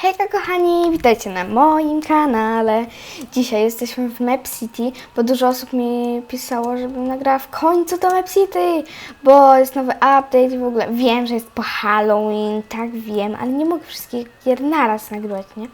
Hejka kochani, witajcie na moim kanale. Dzisiaj jesteśmy w Map City, bo dużo osób mi pisało, żebym nagrała w końcu to Map City, bo jest nowy update i w ogóle wiem, że jest po Halloween, tak wiem, ale nie mogę wszystkich gier naraz nagrywać, nie?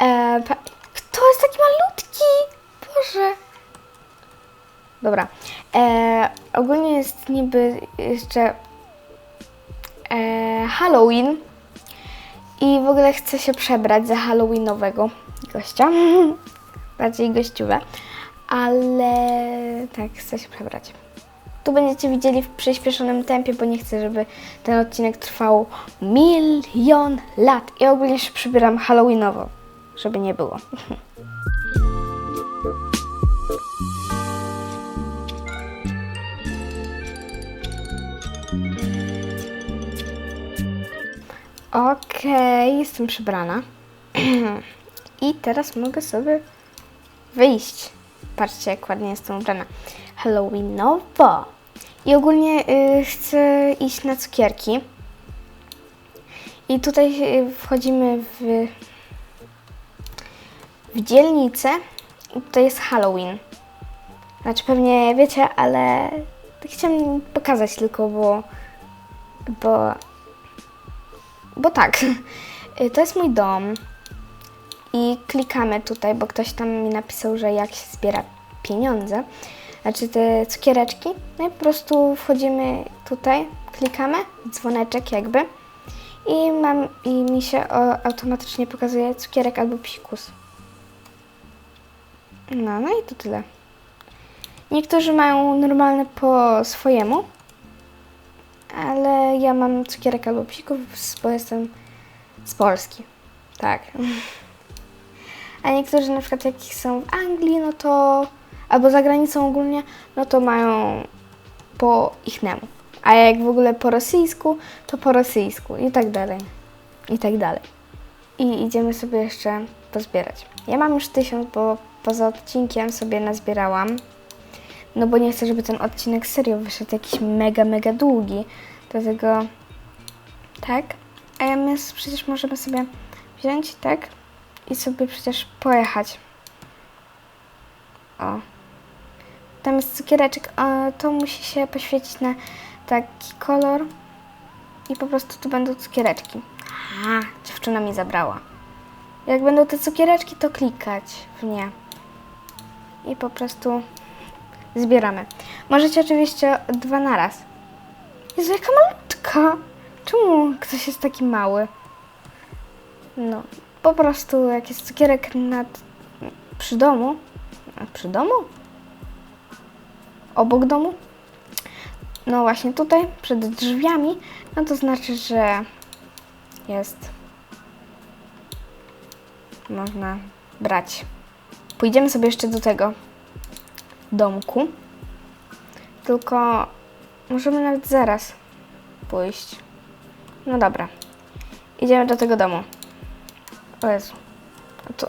E, kto jest taki malutki? Boże. Dobra. E, ogólnie jest niby jeszcze e, Halloween. I w ogóle chcę się przebrać za halloweenowego gościa. Bardziej gościuwe. Ale tak, chcę się przebrać. Tu będziecie widzieli w przyspieszonym tempie, bo nie chcę, żeby ten odcinek trwał milion lat. I ogólnie się przybieram halloweenowo, żeby nie było. Okej, jestem przebrana. I teraz mogę sobie wyjść. Patrzcie, jak ładnie jestem ubrana. Halloweenowo. I ogólnie y, chcę iść na cukierki. I tutaj y, wchodzimy w, w dzielnicę. I tutaj jest Halloween. Znaczy pewnie wiecie, ale chciałam pokazać tylko, bo, bo bo tak, y, to jest mój dom i klikamy tutaj, bo ktoś tam mi napisał, że jak się zbiera pieniądze, znaczy te cukiereczki, no i po prostu wchodzimy tutaj, klikamy, dzwoneczek jakby i mam i mi się o, automatycznie pokazuje cukierek albo psikus. No, no i to tyle. Niektórzy mają normalne po swojemu, ale ja mam cukierek albo psików, bo jestem z Polski. Tak. A niektórzy na przykład jak są w Anglii, no to albo za granicą ogólnie, no to mają po ichnemu. A jak w ogóle po rosyjsku, to po rosyjsku i tak dalej. I tak dalej. I idziemy sobie jeszcze pozbierać. Ja mam już tysiąc, bo poza odcinkiem sobie nazbierałam. No bo nie chcę, żeby ten odcinek serio wyszedł jakiś mega, mega długi. Dlatego tak. A ja my przecież możemy sobie wziąć, tak? I sobie przecież pojechać. O. Tam jest cukiereczek. A to musi się poświecić na taki kolor. I po prostu tu będą cukiereczki. A, dziewczyna mi zabrała. Jak będą te cukiereczki, to klikać w nie. I po prostu zbieramy. Możecie oczywiście dwa naraz. Jezu, jaka malutka! Czemu ktoś jest taki mały? No, po prostu jak jest cukierek nad, przy domu, a przy domu? Obok domu? No właśnie tutaj, przed drzwiami, no to znaczy, że jest. Można brać. Pójdziemy sobie jeszcze do tego domku. Tylko możemy nawet zaraz pójść. No dobra. Idziemy do tego domu. O Jezu. A to...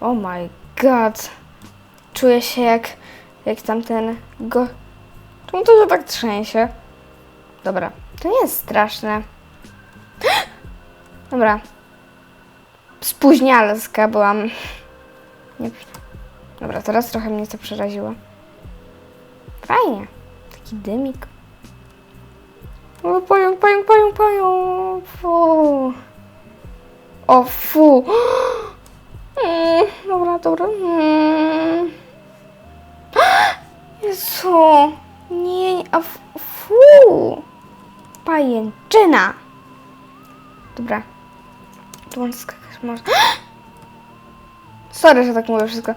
Oh my god. Czuję się jak... Jak tamten go... Czemu to się tak trzęsie? Dobra. To nie jest straszne. Dobra. Spóźnialska byłam. Nie... Dobra, teraz trochę mnie to przeraziło. Fajnie. Taki dymik. O, pająk, pająk, pająk, pająk. Fu. O, fu. Mm, dobra, dobra. Mm. Jezu. Nie, a fu. Pajęczyna. Dobra. Tu mam skakać może. Sorry, że tak mówię wszystko.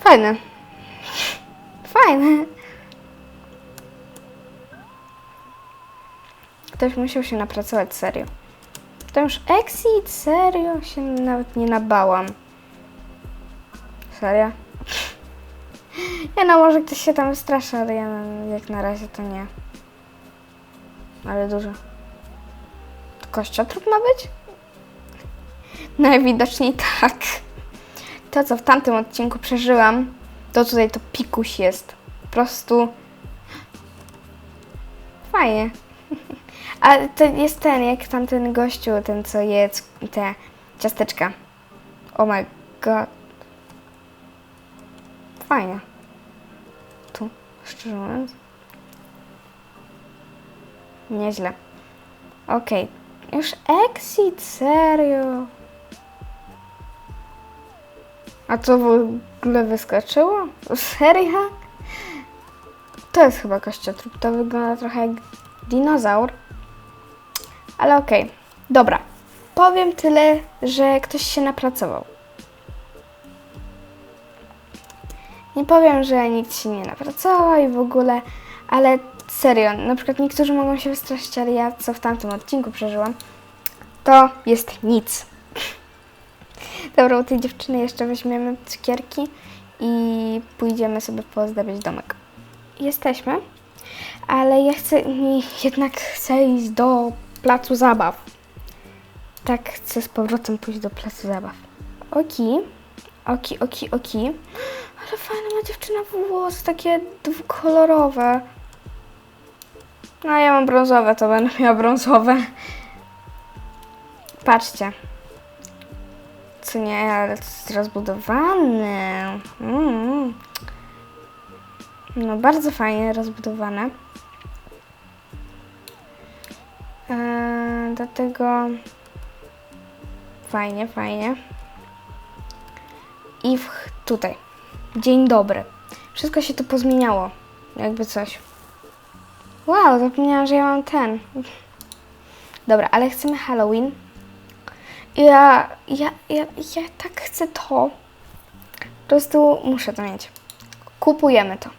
Fajne. Fajne. Ktoś musiał się napracować serio. To już exit, serio się nawet nie nabałam. Serio? Ja no może ktoś się tam straszy, ale ja no, jak na razie to nie. Ale dużo. Kościotrup ma być? Najwidoczniej tak. To, co w tamtym odcinku przeżyłam, to tutaj to pikuś jest. Po prostu fajnie. A to jest ten, jak tamten gościu, ten co je te ciasteczka. Oh my god. Fajnie. Tu, szczerze mówiąc. Nieźle. Okej. Już exit, serio. A co w ogóle wyskoczyło? Serio? To jest chyba kościotrup. To wygląda trochę jak dinozaur. Ale okej. Dobra. Powiem tyle, że ktoś się napracował. Nie powiem, że nikt się nie napracował i w ogóle, ale serio, na przykład niektórzy mogą się wystraszyć, ale ja co w tamtym odcinku przeżyłam, to jest nic. Dobra, u tej dziewczyny jeszcze weźmiemy cukierki i pójdziemy sobie pozdawiać domek. Jesteśmy, ale ja chcę, jednak chcę iść do placu zabaw. Tak, chcę z powrotem pójść do placu zabaw. Oki, oki, oki, oki. Ale fajna ma dziewczyna włosy, takie dwukolorowe. No ja mam brązowe, to będę miała brązowe. Patrzcie. Co nie, ale to jest rozbudowane. Mm. No bardzo fajnie rozbudowane. Eee, dlatego fajnie, fajnie. I w, tutaj. Dzień dobry. Wszystko się tu pozmieniało. Jakby coś. Wow, zapomniałam, że ja mam ten. Dobra, ale chcemy Halloween. Ja, ja, ja, ja tak chcę to. Po prostu muszę to mieć. Kupujemy to.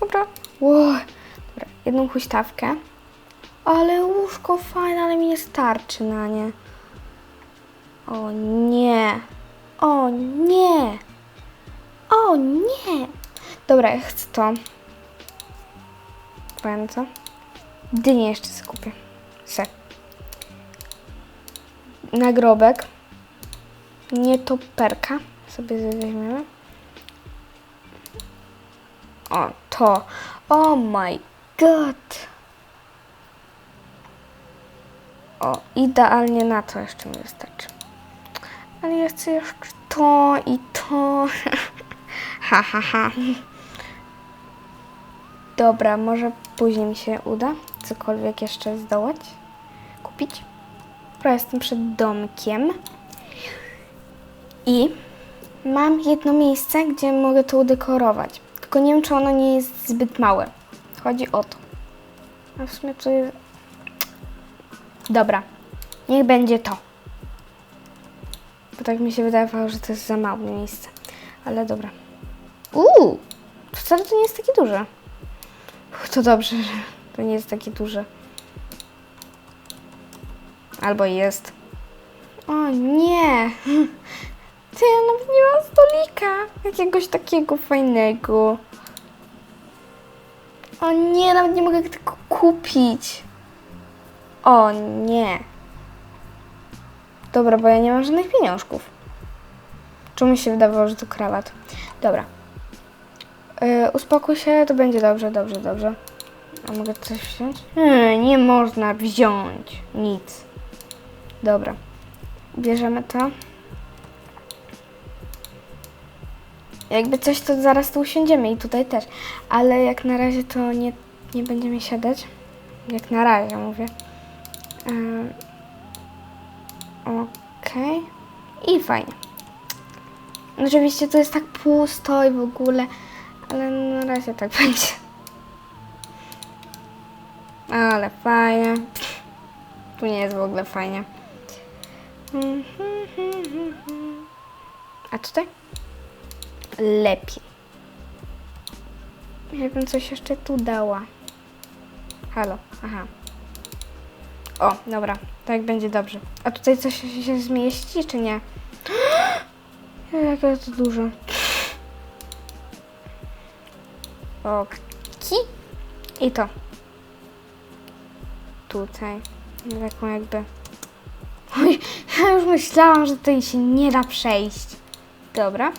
Dobra. Wow. Dobra, jedną huśtawkę. Ale łóżko fajne, ale mi nie starczy na nie. O nie. O nie. O nie. Dobra, ja chcę to. Powiem co? Dynię jeszcze sobie kupię. Se. Nagrobek. Nie toperka. Sobie weźmiemy. O, to. Oh my god. O, idealnie na to jeszcze mi wystarczy. Ale ja chcę jeszcze to i to. ha, ha, ha. Dobra, może później mi się uda cokolwiek jeszcze zdołać kupić. Dobra, jestem przed domkiem. I mam jedno miejsce, gdzie mogę to udekorować. Tylko nie wiem, czy ono nie jest zbyt małe. Chodzi o to. A w sumie to jest... Dobra, niech będzie to. Bo tak mi się wydawało, że to jest za małe miejsce. Ale dobra. Uuu, wcale to nie jest takie duże. Uch, To dobrze, że to nie jest takie duże. Albo jest. O nie! Ty, ja nawet nie mam stolika. Jakiegoś takiego fajnego. O nie, nawet nie mogę tego kupić. O nie. Dobra, bo ja nie mam żadnych pieniążków. Czemu mi się wydawało, że to krawat? Dobra. Yy, uspokój się, to będzie dobrze, dobrze, dobrze. A mogę coś wziąć? Nie, nie można wziąć nic. Dobra. Bierzemy to. Jakby coś, to zaraz tu usiądziemy i tutaj też. Ale jak na razie to nie, nie będziemy siadać. Jak na razie mówię. Okej. I fajnie. Oczywiście tu jest tak pusto i w ogóle, ale na razie tak będzie. Ale fajnie. Tu nie jest w ogóle fajnie. A tutaj? Lepiej. Ja bym coś jeszcze tu dała. Halo, aha. O, dobra, tak będzie dobrze. A tutaj coś się zmieści, czy nie? Jakie to dużo. Oki. I to. Tutaj. Taką jakby... Oj, ja już myślałam, że tutaj się nie da przejść. Dobra.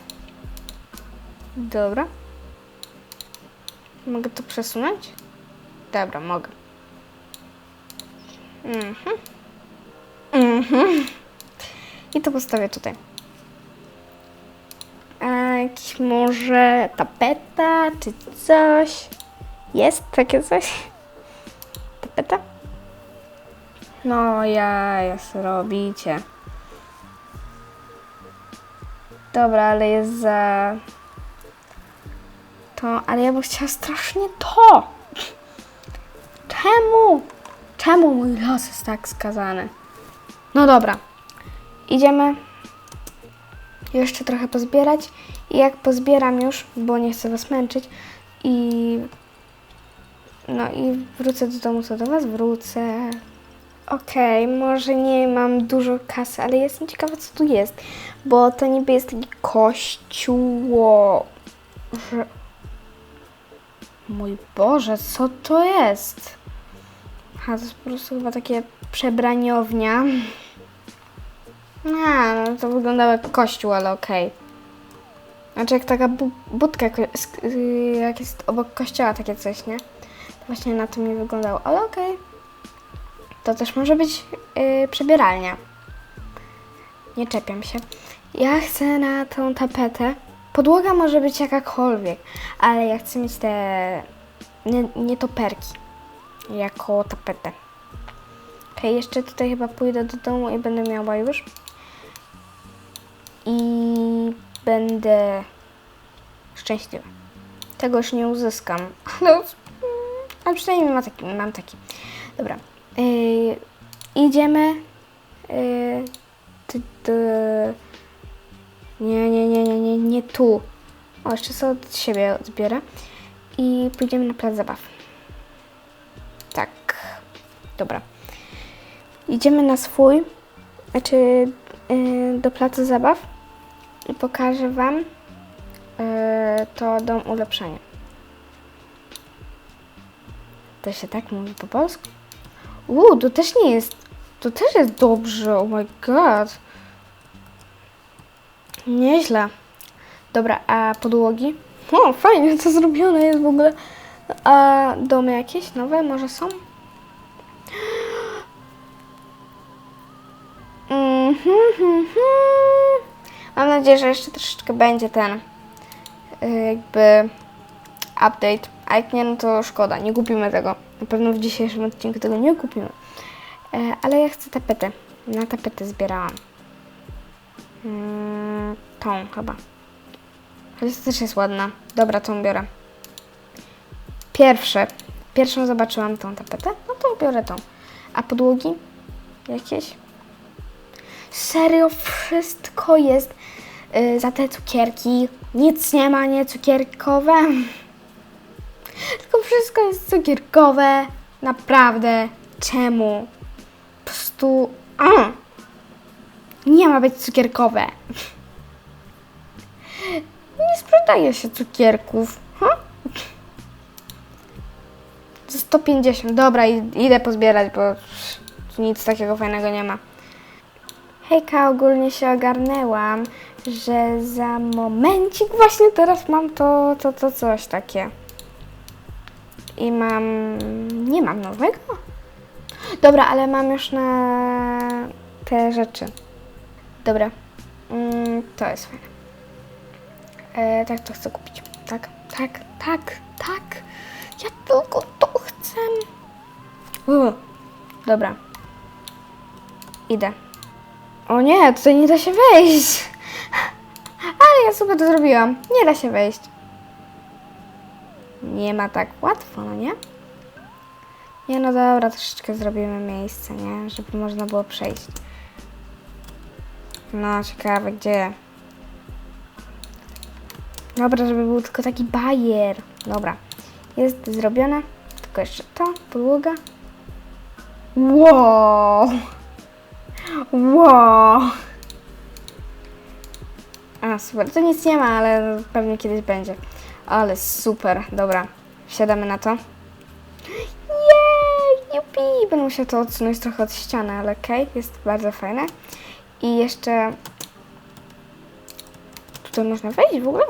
Dobra. Mogę to przesunąć? Dobra, mogę. Mhm. Mhm. I to postawię tutaj. A jakiś może tapeta czy coś? Jest takie coś? Tapeta? No ja, jest robicie. Dobra, ale jest za... To, ale ja bym chciała strasznie to! Czemu? Czemu mój los jest tak skazany? No dobra. Idziemy jeszcze trochę pozbierać i jak pozbieram już, bo nie chcę was męczyć i no i wrócę do domu, co do was wrócę. Okej, może nie mam dużo kasy, ale jestem ciekawa, co tu jest, bo to niby jest taki kościół. Mój Boże, co to jest? Aha, to jest po prostu chyba takie przebraniownia. A, no to wyglądało jak kościół, ale okej. Znaczy jak taka bu- budka, yy, jak jest obok kościoła takie coś, nie? To właśnie na tym mi wyglądało, ale okej. To też może być yy, przebieralnia. Nie czepiam się. Ja chcę na tą tapetę. Podłoga może być jakakolwiek, ale ja chcę mieć te nie, nie jako tapetę. Okej, jeszcze tutaj chyba pójdę do domu i będę miała już. I będę szczęśliwa. Tego już nie uzyskam, ale, ale przynajmniej mam taki. Mam taki. Dobra. Yy, idziemy. Yy, nie, nie, nie, nie, nie, nie tu. O, jeszcze sobie od siebie odbiorę. I pójdziemy na plac zabaw. Dobra. Idziemy na swój, znaczy yy, do placu zabaw i pokażę Wam yy, to dom ulepszenia. To się tak mówi po polsku? Uuu, to też nie jest, to też jest dobrze, oh my god. Nieźle. Dobra, a podłogi? O, fajnie to zrobione jest w ogóle. A domy jakieś nowe może są? Mam nadzieję, że jeszcze troszeczkę będzie ten y, jakby update. A jak nie, no to szkoda, nie kupimy tego. Na pewno w dzisiejszym odcinku tego nie kupimy. E, ale ja chcę tapetę. Na tapetę zbierałam. Mm, tą chyba. Chociaż to też jest ładna. Dobra, tą biorę. Pierwsze. Pierwszą zobaczyłam tą tapetę, no to biorę tą. A podłogi? Jakieś? Serio, wszystko jest y, za te cukierki. Nic nie ma nie cukierkowe. Tylko wszystko jest cukierkowe. Naprawdę. Czemu? Po prostu... Nie ma być cukierkowe. Nie sprzedaje się cukierków. Ha? Za 150. Dobra, idę pozbierać, bo nic takiego fajnego nie ma. Hejka, ogólnie się ogarnęłam, że za momencik właśnie teraz mam to, to, to coś takie. I mam... nie mam nowego? Dobra, ale mam już na te rzeczy. Dobra. Mm, to jest fajne. E, tak, to chcę kupić. Tak, tak, tak, tak. Ja tylko to chcę. U, dobra. Idę. O nie, tutaj nie da się wejść. Ale ja sobie to zrobiłam. Nie da się wejść. Nie ma tak łatwo, no nie? Nie, no dobra, troszeczkę zrobimy miejsce, nie? Żeby można było przejść. No, ciekawe, gdzie? Dobra, żeby był tylko taki bajer. Dobra, jest zrobione. Tylko jeszcze to, podłoga. Wow! Wow! A, super. To nic nie ma, ale pewnie kiedyś będzie. Ale super. Dobra, wsiadamy na to. Jej! Jupi! Będę musiała to odsunąć trochę od ściany, ale okej, jest bardzo fajne. I jeszcze... Tutaj można wejść w ogóle?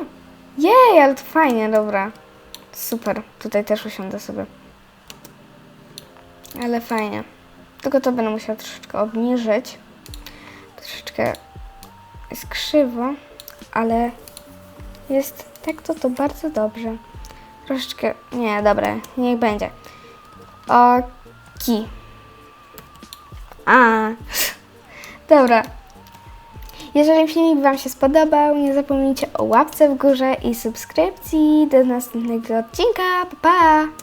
Jej, ale to fajnie, dobra. Super. Tutaj też usiądę sobie. Ale fajnie. Tylko to będę musiała troszeczkę obniżyć. Troszeczkę jest krzywo, ale jest tak to to bardzo dobrze. Troszeczkę, nie, dobra, niech będzie. Oki. A, dobra. Jeżeli filmik Wam się spodobał, nie zapomnijcie o łapce w górze i subskrypcji. Do następnego odcinka. Pa, pa!